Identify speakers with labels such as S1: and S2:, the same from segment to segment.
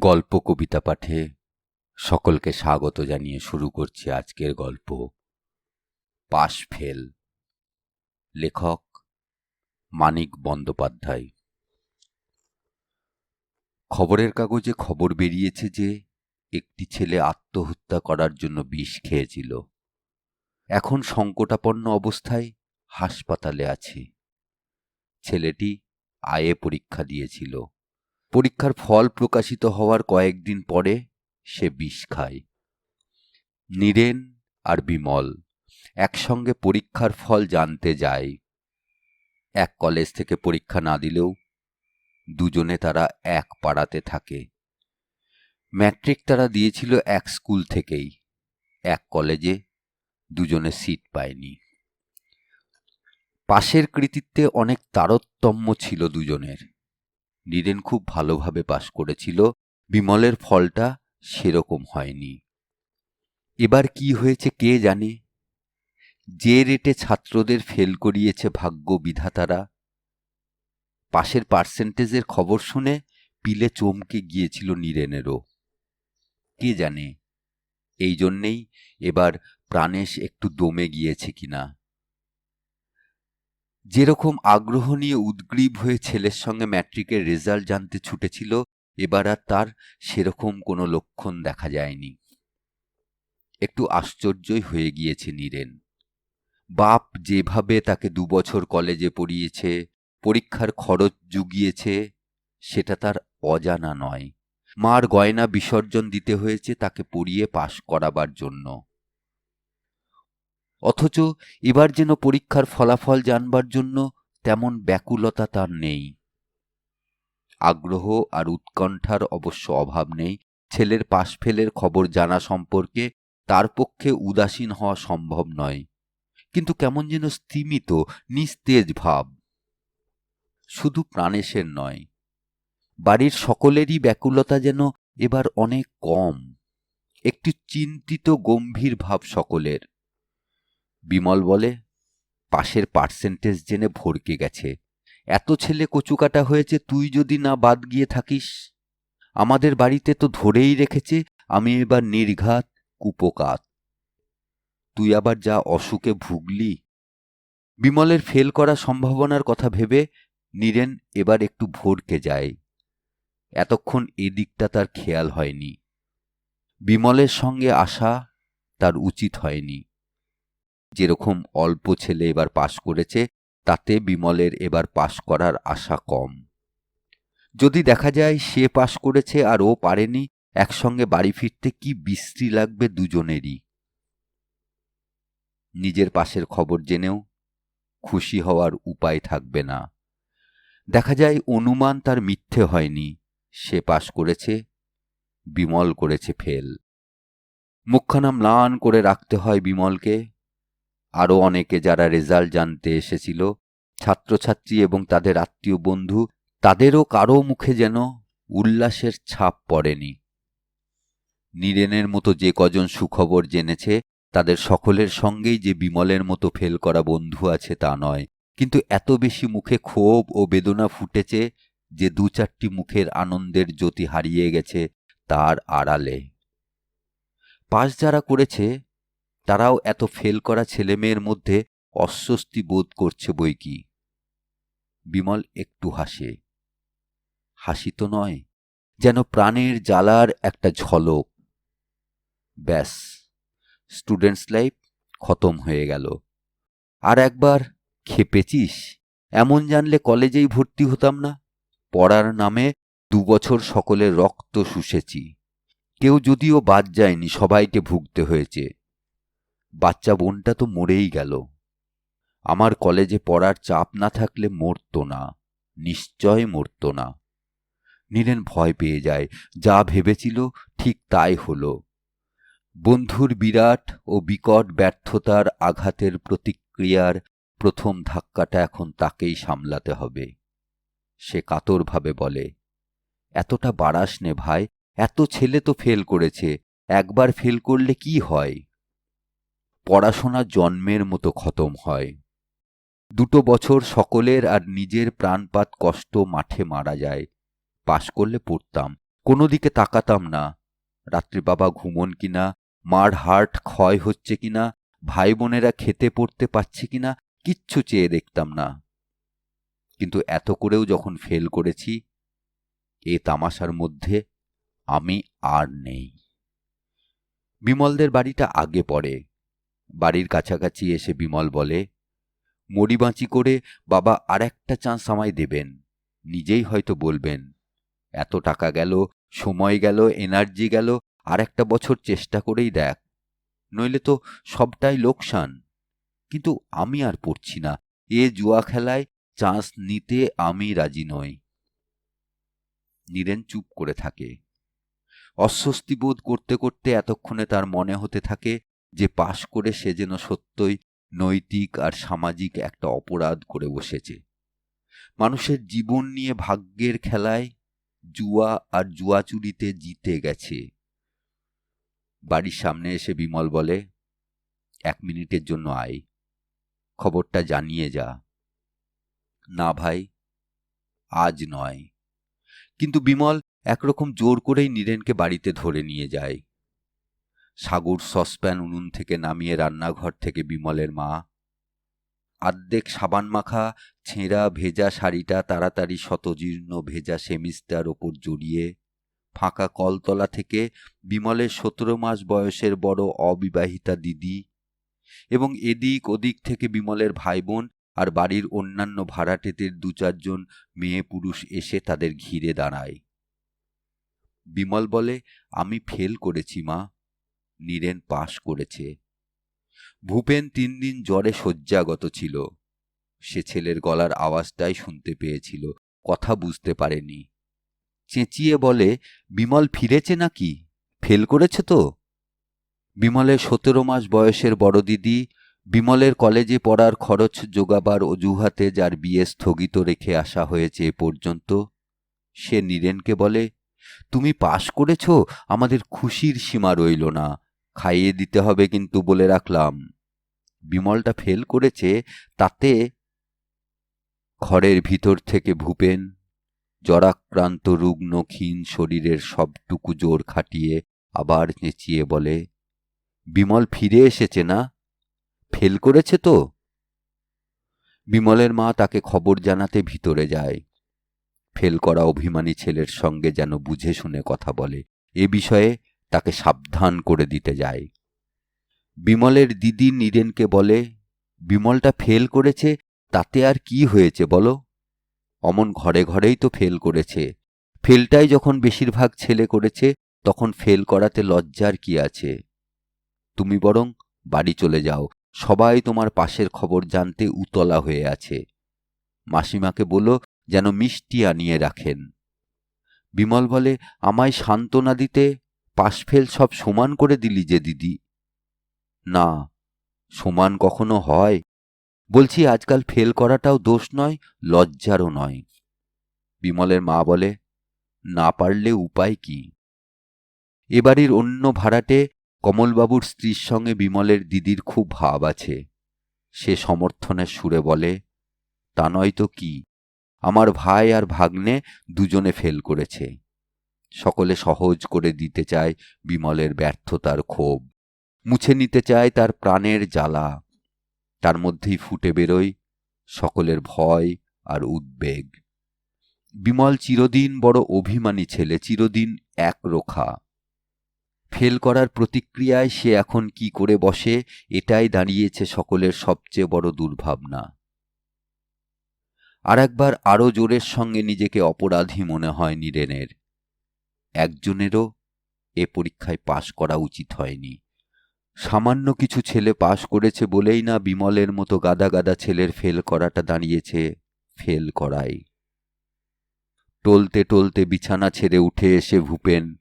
S1: গল্প কবিতা পাঠে সকলকে স্বাগত জানিয়ে শুরু করছি আজকের গল্প। Pass fail. লেখক মানিক বন্দ্যোপাধ্যায়। খবরের কাগজে খবর বেরিয়েছে যে, একটি ছেলে আত্মহত্যা করার জন্য বিষ খেয়েছিল। এখন সংকটাপন্ন অবস্থায় হাসপাতালে আছে। ছেলেটি আয়ে পরীক্ষা দিয়েছিল। পরীক্ষার ফল প্রকাশিত হওয়ার কয়েকদিন পরে সে বিষ খায়। নীরেন আর বিমল একসঙ্গে পরীক্ষার ফল জানতে যায়। এক কলেজ থেকে পরীক্ষা না দিলেও দুজনে তারা এক পাড়াতে থাকে। ম্যাট্রিক তারা দিয়েছিল এক স্কুল থেকেই। এক কলেজে দুজনে সিট পায়নি। পাশের কৃতিত্বে অনেক তারতম্য ছিল দুজনের। নীরেন খুব ভালোভাবে পাশ করেছিল, বিমলের ফলটা সেরকম হয়নি। এবার কি হয়েছে কে জানে? যে রেটে ছাত্রদের ফেল করিয়েছে ভাগ্য বিধাতারা। পাশের পার্সেন্টেজের খবর শুনে পিলে চমকে গিয়েছিল নীরেনেরও। কে জানে? এই জন্যেই এবার প্রাণেশ একটু দমে গিয়েছে কিনা। যেরকম আগ্রহ নিয়ে উদ্গ্রীব হয়ে ছেলের সঙ্গে ম্যাট্রিকের রেজাল্ট জানতে ছুটেছিল, এবার আর তার সেরকম কোনো লক্ষণ দেখা যায়নি। একটু আশ্চর্যই হয়ে গিয়েছে নীরেন। বাপ যেভাবে তাকে দুবছর কলেজে পড়িয়েছে, পরীক্ষার খরচ জুগিয়েছে, সেটা তার অজানা নয়। মার গয়না বিসর্জন দিতে হয়েছে, তাকে পড়িয়ে পাশ করাবার জন্য। অথচ এবার যেন পরীক্ষার ফলাফল জানবার জন্য তেমন ব্যাকুলতা তার নেই। আগ্রহ আর উৎকণ্ঠার অবশ্য অভাব নেই। ছেলের পাশ ফেলের খবর জানা সম্পর্কে তার পক্ষে উদাসীন হওয়া সম্ভব নয়। কিন্তু কেমন যেন স্তিমিত, নিস্তেজ ভাব। শুধু প্রাণেশের নয়, বাড়ির সকলেরই ব্যাকুলতা যেন এবার অনেক কম। একটি চিন্তিত, গম্ভীর ভাব সকলের। বিমল বলে, পাশের পার্সেন্টেজ জেনে ভরকে গেছে। এত ছেলে কচুকাটা হয়েছে, তুই যদি না বাদ গিয়ে থাকিস। আমাদের বাড়িতে তো ধরেই রেখেছে, আমি এবার নির্ঘাত কুপকাত। তুই আবার যা অসুখে ভুগলি? বিমলের ফেল করা সম্ভাবনার কথা ভেবে নীরেন এবার একটু ভরকে যায়। এতক্ষণ এদিকটা তার খেয়াল হয়নি। বিমলের সঙ্গে আসা তার উচিত হয়নি। যেরকম অল্প ছেলে এবার পাশ করেছে, তাতে বিমলের এবার পাশ করার আশা কম। যদি দেখা যায় সে পাশ করেছে আর ও পারেনি, একসঙ্গে বাড়ি ফিরতে কি বিশ্রী লাগবে দুজনেরই। নিজের পাশের খবর জেনেও খুশি হওয়ার উপায় থাকবে না। দেখা যায় অনুমান তার মিথ্যে হয়নি, সে পাশ করেছে, বিমল করেছে ফেল। মুখখানা ম্লান করে রাখতে হয় বিমলকে আরও অনেকে যারা রেজাল্ট জানতে এসেছিল, ছাত্রছাত্রী এবং তাদের আত্মীয় বন্ধু, তাদেরও কারও মুখে যেন উল্লাসের ছাপ পড়েনি। নীরেনের মতো যে কজন সুখবর জেনেছে, তাদের সকলের সঙ্গেই যে বিমলের মতো ফেল করা বন্ধু আছে তা নয়। কিন্তু এত বেশি মুখে ক্ষোভ ও বেদনা ফুটেছে যে দু চারটি মুখের আনন্দের জ্যোতি হারিয়ে গেছে তার আড়ালে। পাশ যারা করেছে তারাও এত ফেল করা ছেলেমেয়ের মধ্যে অস্বস্তি বোধ করছে বই কি। বিমল একটু হাসে। হাসি তো নয়, যেন প্রাণের জ্বালার একটা ঝলক। ব্যাস, স্টুডেন্টস লাইফ খতম হয়ে গেল। আর একবার খেপেছিস? এমন জানলে কলেজেই ভর্তি হতাম না? পড়ার নামে দুবছর সকলের রক্ত শুষেছি। কেউ যদিও বাদ যায়নি সবাইকে ভুগতে হয়েছে। বাচ্চা বোনটা তো মরেই গেল। আমার কলেজে পড়ার চাপ না থাকলে মরত না, নিশ্চয় মরত না। নীরেন ভয় পেয়ে যায়, যা ভেবেছিল ঠিক তাই হলো। বন্ধুর বিরাট ও বিকট ব্যর্থতার আঘাতের প্রতিক্রিয়ার প্রথম ধাক্কাটা এখন তাকেই সামলাতে হবে। সে কাতরভাবে বলে, এতটা বাড়াস নে ভাই, এত ছেলে তো ফেল করেছে, একবার ফেল করলে কি হয়? পড়াশোনা জন্মের মতো খতম হয়। দুটো বছর সকলের আর নিজের প্রাণপাত কষ্ট মাঠে মারা যায়। পাশ করলে পড়তাম, কোনো দিকে তাকাতাম না। রাত্রি বাবা ঘুমন কিনা, মার হার্ট ক্ষয় হচ্ছে কিনা ভাই বোনেরা খেতে পড়তে পারছে কিনা, কিচ্ছু চেয়ে দেখতাম না। কিন্তু এত করেও যখন ফেল করেছি, এ তামাশার মধ্যে আমি আর নেই। বিমলদের বাড়িটা আগে পড়ে। বাড়ির কাছাকাছি এসে বিমল বলে মরিবাঁচি করে বাবা আর একটা চান্স আমায় দেবেন, নিজেই হয়তো বলবেন। এত টাকা গেল, সময় গেল, এনার্জি গেল আর একটা বছর চেষ্টা করেই দেখ। নইলে তো সবটাই লোকসান। কিন্তু আমি আর পড়ছি না, এ জুয়া খেলায় চান্স নিতে আমি রাজি নই নীরেন চুপ করে থাকে। অস্বস্তি বোধ করতে করতে এতক্ষণে তার মনে হতে থাকে যে পাশ করে সে যেন সত্যই নৈতিক আর সামাজিক একটা অপরাধ করে বসেছে। মানুষের জীবন নিয়ে ভাগ্যের খেলায় জুয়া আর জুয়াচুরিতে জিতে গেছে। বাড়ির সামনে এসে বিমল বলে, এক মিনিটের জন্য আয়। খবরটা জানিয়ে যা। না ভাই, আজ নয়। কিন্তু বিমল একরকম জোর করেই নীরেনকে বাড়িতে ধরে নিয়ে যায়। সাগর সসপ্যান উনুন থেকে নামিয়ে রান্নাঘর থেকে বিমলের মা। আর্ধেক সাবান মাখা, ছেঁড়া ভেজা শাড়িটা তাড়াতাড়ি শতজীর্ণ ভেজা সেমিস্টার ওপর জড়িয়ে, ফাঁকা কলতলা থেকে বিমলের সতেরো মাস বয়সের বড় অবিবাহিতা দিদি এবং এদিক ওদিক থেকে বিমলের ভাই বোন আর বাড়ির অন্যান্য ভাড়াটেদের দু চারজন মেয়ে পুরুষ এসে তাদের ঘিরে দাঁড়ায়। বিমল বলে, আমি ফেল করেছি মা। নীরেন পাশ করেছে। ভূপেন তিন দিন জ্বরে শয্যাগত ছিল। সে ছেলের গলার আওয়াজটাই শুনতে পেয়েছিল, কথা বুঝতে পারেনি। চেঁচিয়ে বলে, বিমল ফিরেছে নাকি? ফেল করেছে তো? বিমলের সতেরো মাস বয়সের বড় দিদি বিমলের কলেজে পড়ার খরচ যোগাবার অজুহাতে যার বিয়ে স্থগিত রেখে আসা হয়েছে এ পর্যন্ত, সে নীরেনকে বলে, তুমি পাশ করেছ? আমাদের খুশির সীমা রইল না। খাইয়ে দিতে হবে কিন্তু বলে রাখলাম। বিমলটা ফেল করেছে তাতে ঘরের ভিতর থেকে ভূপেন, জরাক্রান্ত রুগ্ন ক্ষীণ শরীরের সবটুকু জোর খাটিয়ে আবার চেঁচিয়ে বলে, বিমল ফিরে এসেছে না? ফেল করেছে তো? বিমলের মা তাকে খবর জানাতে ভিতরে যায়। ফেল করা অভিমানী ছেলের সঙ্গে যেন বুঝে শুনে কথা বলে। এ বিষয়ে তাকে সাবধান করে দিতে যায়। বিমলের দিদি নীরেনকে বলে, বিমলটা ফেল করেছে, তাতে আর কি হয়েছে বলো? অমন ঘরে ঘরেই তো ফেল করেছে। ফেলটাই যখন বেশিরভাগ ছেলে করেছে, তখন ফেল করাতে লজ্জার কি আছে? তুমি বরং বাড়ি চলে যাও, সবাই তোমার পাশের খবর জানতে উতলা হয়ে আছে। মাসিমাকে বলো, যেন মিষ্টি আনিয়ে রাখেন। বিমল বলে, আমায় সান্ত্বনা দিতে পাশফেল সব সমান করে দিলি যে দিদি। না, সমান কখনো হয়। বলছি, আজকাল ফেল করাটাও দোষ নয়, লজ্জারও নয়। বিমলের মা বলে, না পারলে উপায় কি? এবাড়ির অন্য ভাড়াটে কমলবাবুর স্ত্রীর সঙ্গে বিমলের দিদির খুব ভাব আছে। সে সমর্থনের সুরে বলে, তা নয় তো কি? আমার ভাই আর ভাগ্নে দুজনে ফেল করেছে। সকলে সহজ করে দিতে চায় বিমলের ব্যর্থতার ক্ষোভ। মুছে নিতে চায় তার প্রাণের জ্বালা। তার মধ্যেই ফুটে বেরোয় সকলের ভয় আর উদ্বেগ। বিমল চিরদিন বড় অভিমানী ছেলে, চিরদিন একরোখা ফেল করার প্রতিক্রিয়ায় সে এখন কি করে বসে, এটাই দাঁড়িয়েছে সকলের সবচেয়ে বড় দুর্ভাবনা। আর একবার আরও জোরের সঙ্গে নিজেকে অপরাধী মনে হয় নীরেনের। একজনেরও এ পরীক্ষায় পাশ করা উচিত হয়নি। সামান্য কিছু ছেলে পাশ করেছে বলেই না বিমলের মতো গাদা গাদা ছেলের ফেল করাটা দাঁড়িয়েছে, ফেল করাই। টলতে টলতে বিছানা ছেড়ে উঠে এসে ভূপেন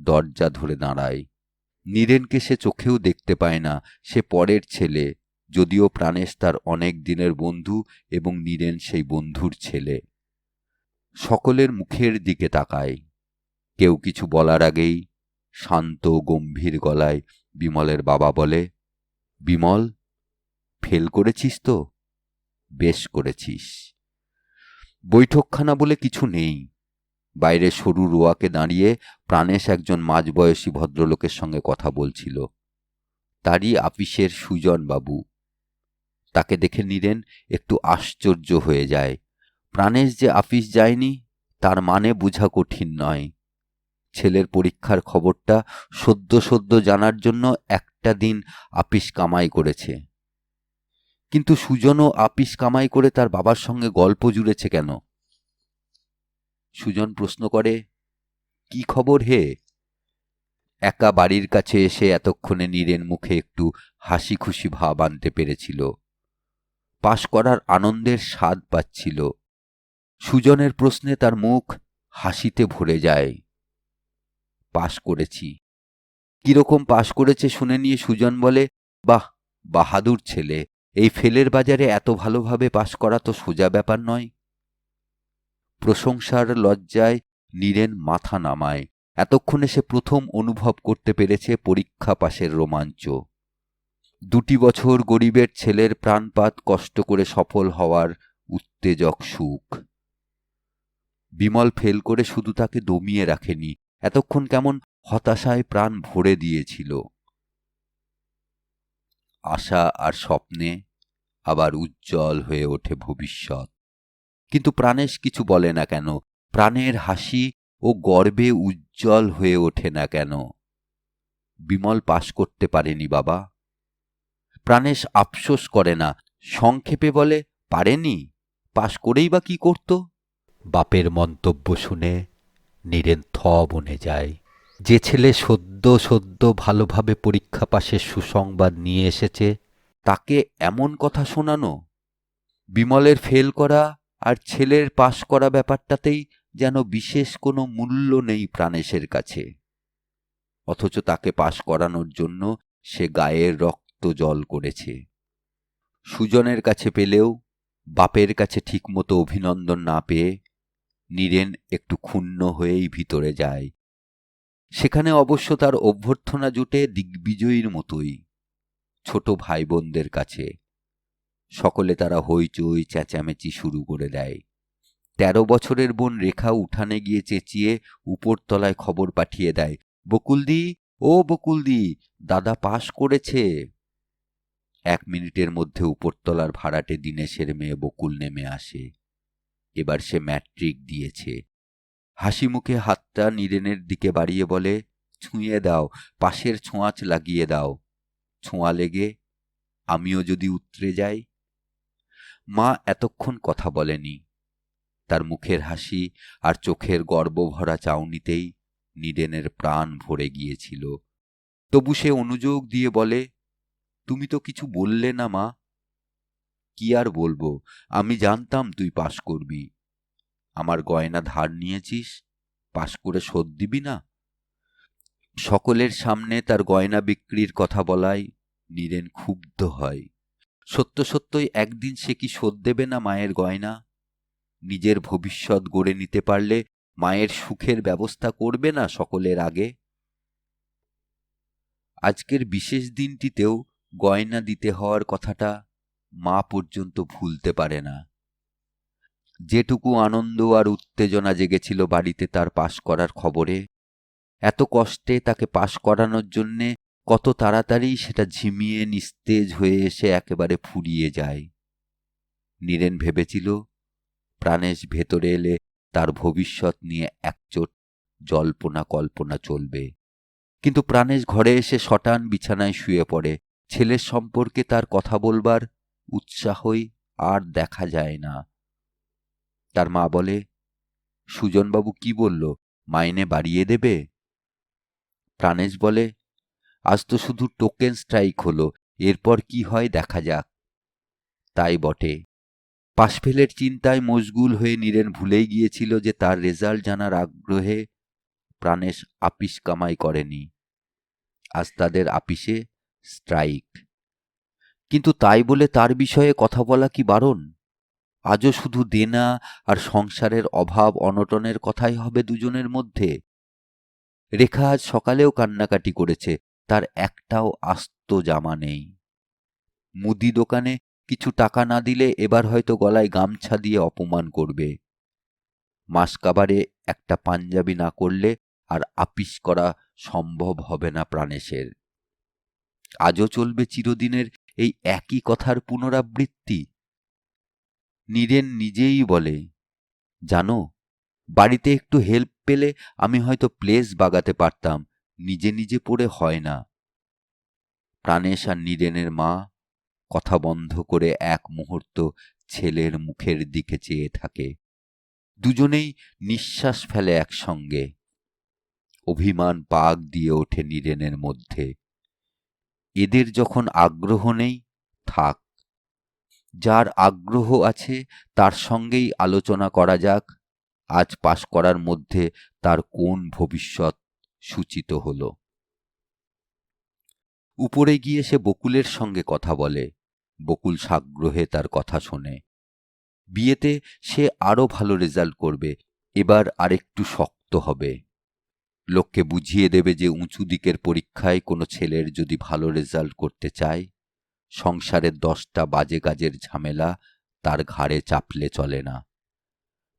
S1: দরজা ধরে দাঁড়ায়। নীরেনকে সে চোখেও দেখতে পায় না, সে পরের ছেলে, যদিও প্রাণেশ তার অনেক দিনের বন্ধু এবং নীরেন সেই বন্ধুর ছেলে। সকলের মুখের দিকে তাকায়। কেউ কিছু বলার আগেই শান্ত গম্ভীর গলায় বিমলের বাবা বলে, বিমল, ফেল করেছিস তো? বেশ করেছিস। বৈঠকখানা বলে কিছু নেই। বাইরে সরু রোয়াকে দাঁড়িয়ে প্রাণেশ একজন মাঝবয়সী ভদ্রলোকের সঙ্গে কথা বলছিল। তারই আপিসের সুজন বাবু। তাকে দেখে নিলেন একটু আশ্চর্য হয়ে যায়। প্রাণেশ যে আপিস যায়নি, তার মানে বোঝা কঠিন নয়। ছেলের পরীক্ষার খবরটা সদ্য সদ্য জানার জন্য একটা দিন আপিস কামাই করেছে। কিন্তু সুজনও আপিস কামাই করে তার বাবার সঙ্গে গল্প জুড়েছে কেন? সুজন প্রশ্ন করে, কি খবর হে? একা বাড়ির কাছে এসে এতক্ষণে নীরেন মুখে একটু হাসি খুশি ভাব আনতে পেরেছিল। পাশ করার আনন্দের স্বাদ পাচ্ছিল। সুজনের প্রশ্নে তার মুখ হাসিতে ভরে যায়। পাশ করেছি। কীরকম পাশ করেছে শুনে নিয়ে সুজন বলে, বাহ, বাহাদুর ছেলে, এই ফেলের বাজারে এত ভালোভাবে পাশ করা তো সোজা ব্যাপার নয়। প্রশংসার লজ্জায় নীরেন মাথা নামায়। এতক্ষণে সে প্রথম অনুভব করতে পেরেছে পরীক্ষা পাশের রোমাঞ্চ। দুটি বছর গরিবের ছেলের প্রাণপাত কষ্ট করে সফল হওয়ার উত্তেজক সুখ। বিমল ফেল করে শুধু তাকে দমিয়ে রাখেনি এতক্ষণ কেমন হতাশায় প্রাণ ভরে দিয়েছিল। আশা আর স্বপ্নে আবার উজ্জ্বল হয়ে ওঠে ভবিষ্যৎ। কিন্তু প্রাণেশ কিছু বলে না কেন? প্রাণের হাসি ও গর্বে উজ্জ্বল হয়ে ওঠে না কেন? বিমল পাশ করতে পারেনি বাবা। প্রাণেশ আফসোস করে না। সংক্ষেপে বলে, পারেনি? পাশ করেই বা কি করত? বাপের মন্তব্য শুনে নীরেন থ বনে যায়। যে ছেলে সদ্য সদ্য ভালোভাবে পরীক্ষা পাশের সুসংবাদ নিয়ে এসেছে, তাকে এমন কথা শোনানো? বিমলের ফেল করা আর ছেলের পাশ করা ব্যাপারটাতেই যেন বিশেষ কোনো মূল্য নেই প্রাণেশের কাছে। অথচ তাকে পাশ করানোর জন্য সে গায়ের রক্ত জল করেছে। সুজনের কাছে পেলেও, বাপের কাছে ঠিকমতো অভিনন্দন না পেয়ে নীরেন একটু ক্ষুণ্ণ হয়েই ভিতরে যায়। সেখানে অবশ্য তার অভ্যর্থনা জুটে দিগ্বিজয়ীর মতোই, ছোট ভাই বোনদের কাছে। সকলে তারা হইচই চেঁচামেচি শুরু করে দেয়। তেরো বছরের বোন রেখা উঠানে গিয়ে চেঁচিয়ে উপরতলায় খবর পাঠিয়ে দেয়, বকুলদি, ও বকুলদি, দাদা পাশ করেছে। এক মিনিটের মধ্যে উপরতলার ভাড়াটে দিনেশের মেয়ে বকুল নেমে আসে। এবার সে ম্যাট্রিক দিয়েছে। হাসি মুখে হাতটা নীরেনের দিকে বাড়িয়ে বলে, ছুঁয়ে দাও, পাশের ছোঁয়াচ লাগিয়ে দাও। ছোঁয়া লেগে আমিও যদি উতরে যাই? মা এতক্ষণ কথা বলেনি। তার মুখের হাসি আর চোখের গর্বভরা চাউনিতেই নীরেনের প্রাণ ভরে গিয়েছিল। তবু সে অনুযোগ দিয়ে বলে, তুমি তো কিছু বললে না মা। কি আর বলব? আমি জানতাম তুই পাশ করবি। আমার গয়না ধার নিয়েছিস? পাশ করে শোধ দিবি না? সকলের সামনে তার গয়না বিক্রির কথা বলায় নীরেন ক্ষুব্ধ হয়। সত্য সত্যই একদিন সে কি শোধ দেবে না মায়ের গয়না? নিজের ভবিষ্যৎ গড়ে নিতে পারলে মায়ের সুখের ব্যবস্থা করবে না সকলের আগে? আজকের বিশেষ দিনটিতেও গয়না দিতে হওয়ার কথাটা মা পর্যন্ত ভুলতে পারে না। যেটুকু আনন্দ আর উত্তেজনা জেগেছিল বাড়িতে তার পাশ করার খবরে, এত কষ্টে তাকে পাশ করানোর জন্যে কত তাড়াতাড়ি সেটা ঝিমিয়ে নিস্তেজ হয়ে এসে একেবারে ফুরিয়ে যায়। নীরেন ভেবেছিল, প্রাণেশ ভেতরে এলে তার ভবিষ্যৎ নিয়ে একচোট জল্পনা কল্পনা চলবে। কিন্তু প্রাণেশ ঘরে এসে শটান বিছানায় শুয়ে পড়ে। ছেলের সম্পর্কে তার কথা বলবার উৎসাহই আর দেখা যায় না। তার মা বলে, সুজনবাবু কি বলল, মাইনে বাড়িয়ে দেবে? প্রাণেশ বলে, আজ তো শুধু টোকেন স্ট্রাইক হলো, এরপর কি হয় দেখা যাক। তাই বটে। পাশফেলের চিন্তায় মশগুল হয়ে নীরেন ভুলেই গিয়েছিল যে তার রেজাল্ট জানার আগ্রহে প্রাণেশ আপিস কামাই করেনি। আজ তাদের আপিসে স্ট্রাইক। কিন্তু তাই বলে তার বিষয়ে কথা বলা কি বারণ? আজও শুধু দেনা আর সংসারের অভাব অনটনের কথাই হবে দুজনের মধ্যে। রেখা আজ সকালেও কান্নাকাটি করেছে, তার একটাও আস্ত জামা নেই। মুদি দোকানে কিছু টাকা না দিলে এবার হয়তো গলায় গামছা দিয়ে অপমান করবে। মাসকাবারে একটা পাঞ্জাবি না করলে আর আপিস করা সম্ভব হবে না প্রাণেশের। আজও চলবে চিরদিনের এই একই কথার পুনরাবৃত্তি? নীরেন নিজেই বলে, জানো, বাড়িতে একটু হেল্প পেলে আমি হয়তো প্লেস বাগাতে পারতাম, নিজে নিজে পড়ে হয় না। প্রাণেশ আর নীরেনের মা কথা বন্ধ করে এক মুহূর্ত ছেলের মুখের দিকে চেয়ে থাকে। দুজনেই নিঃশ্বাস ফেলে একসঙ্গে। অভিমান পাক দিয়ে ওঠে নীরেনের মধ্যে। এদের যখন আগ্রহ নেই, থাক। যার আগ্রহ আছে, তার সঙ্গেই আলোচনা করা যাক। আজ পাশ করার মধ্যে তার কোন ভবিষ্যৎ সূচিত হল? উপরে গিয়ে সে বকুলের সঙ্গে কথা বলে। বকুল সাগ্রহে তার কথা শোনে। বিয়েতে সে আরও ভালো রেজাল্ট করবে। এবার আরেকটু শক্ত হবে। লোককে বুঝিয়ে দেবে যে উঁচু দিকের পরীক্ষায় কোনো ছেলের যদি ভালো রেজাল্ট করতে চায়, সংসারের দশটা বাজে কাজের ঝামেলা তার ঘাড়ে চাপলে চলে না।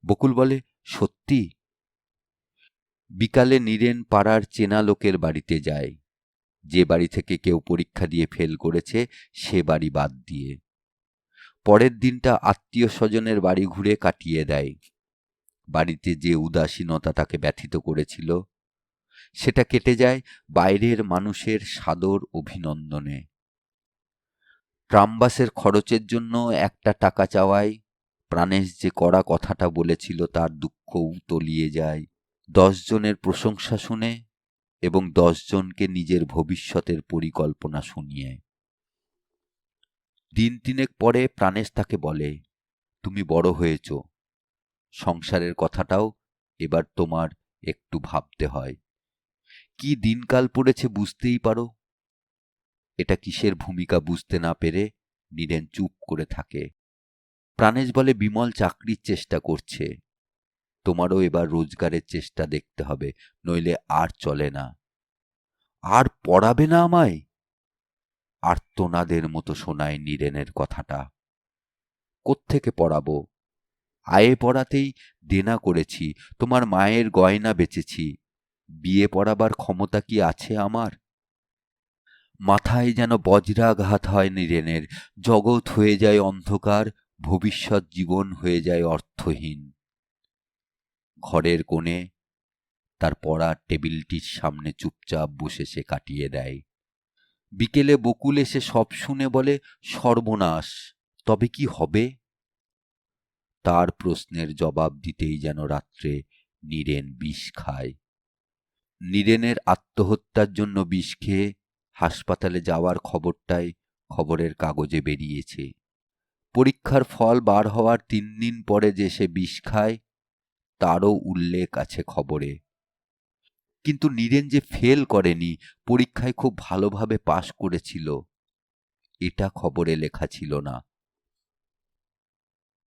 S1: বকুল বলে, সত্যি? বিকালে নীরেন পাড়ার চেনা লোকের বাড়িতে যায়। যে বাড়ি থেকে কেউ পরীক্ষা দিয়ে ফেল করেছে, সে বাড়ি বাদ দিয়ে। পরের দিনটা আত্মীয় স্বজনের বাড়ি ঘুরে কাটিয়ে দেয়। বাড়িতে যে উদাসীনতা তাকে ব্যথিত করেছিল সেটা কেটে যায় বাইরের মানুষের সাদর অভিনন্দনে। ট্রামবাসের খরচের জন্য একটা টাকা চাওয়ায় প্রাণেশ যে কড়া কথাটা বলেছিল তার দুঃখও তলিয়ে যায়। দশজনের প্রশংসা শুনে এবং দশজনকে নিজের ভবিষ্যতের পরিকল্পনা শুনিয়ে। দিন তিনেক পরে প্রাণেশ তাকে বলে, তুমি বড় হয়েছ। সংসারের কথাটাও এবার তোমার একটু ভাবতে হয়। কি দিনকাল পড়েছে বুঝতেই পারো। এটা কিসের ভূমিকা বুঝতে না পেরে নীরেন চুপ করে থাকে। প্রাণেশ বলে, বিমল চাকরির চেষ্টা করছে। তোমারও এবার রোজগারের চেষ্টা দেখতে হবে, নইলে আর চলে না। আর পড়াবে না আমায়? আর্তনাদের মতো শোনায় নীরেনের কথাটা। কোত্থেকে পড়াবো? আয়ে পড়াতেই দেনা করেছি, তোমার মায়ের গয়না বেচেছি। বিয়ে পড়াবার ক্ষমতা কি আছে আমার? মাথায় যেন বজ্রাঘাত হয় নীরেনের, জগৎ হয়ে যায় অন্ধকার, ভবিষ্যৎ জীবন হয়ে যায় অর্থহীন। ঘরের কোণে তার পড়ার টেবিলটির সামনে চুপচাপ বসে সে কাটিয়ে দেয়। বিকেলে বকুল এসে সব শুনে বলে, সর্বনাশ, তবে কি হবে? তার প্রশ্নের জবাব দিতেই যেন রাত্রে নীরেন বিষ খায়। নীরেনের আত্মহত্যার জন্য বিষ খেয়ে হাসপাতালে যাওয়ার খবরটাই খবরের কাগজে বেরিয়েছে। পরীক্ষার ফল বার হওয়ার তিন দিন পরে যে সে বিষ খায়, তারও উল্লেখ আছে খবরে। কিন্তু নীরেন যে ফেল করেনি, পরীক্ষায় খুব ভালোভাবে পাশ করেছিল, এটা খবরে লেখা ছিল না।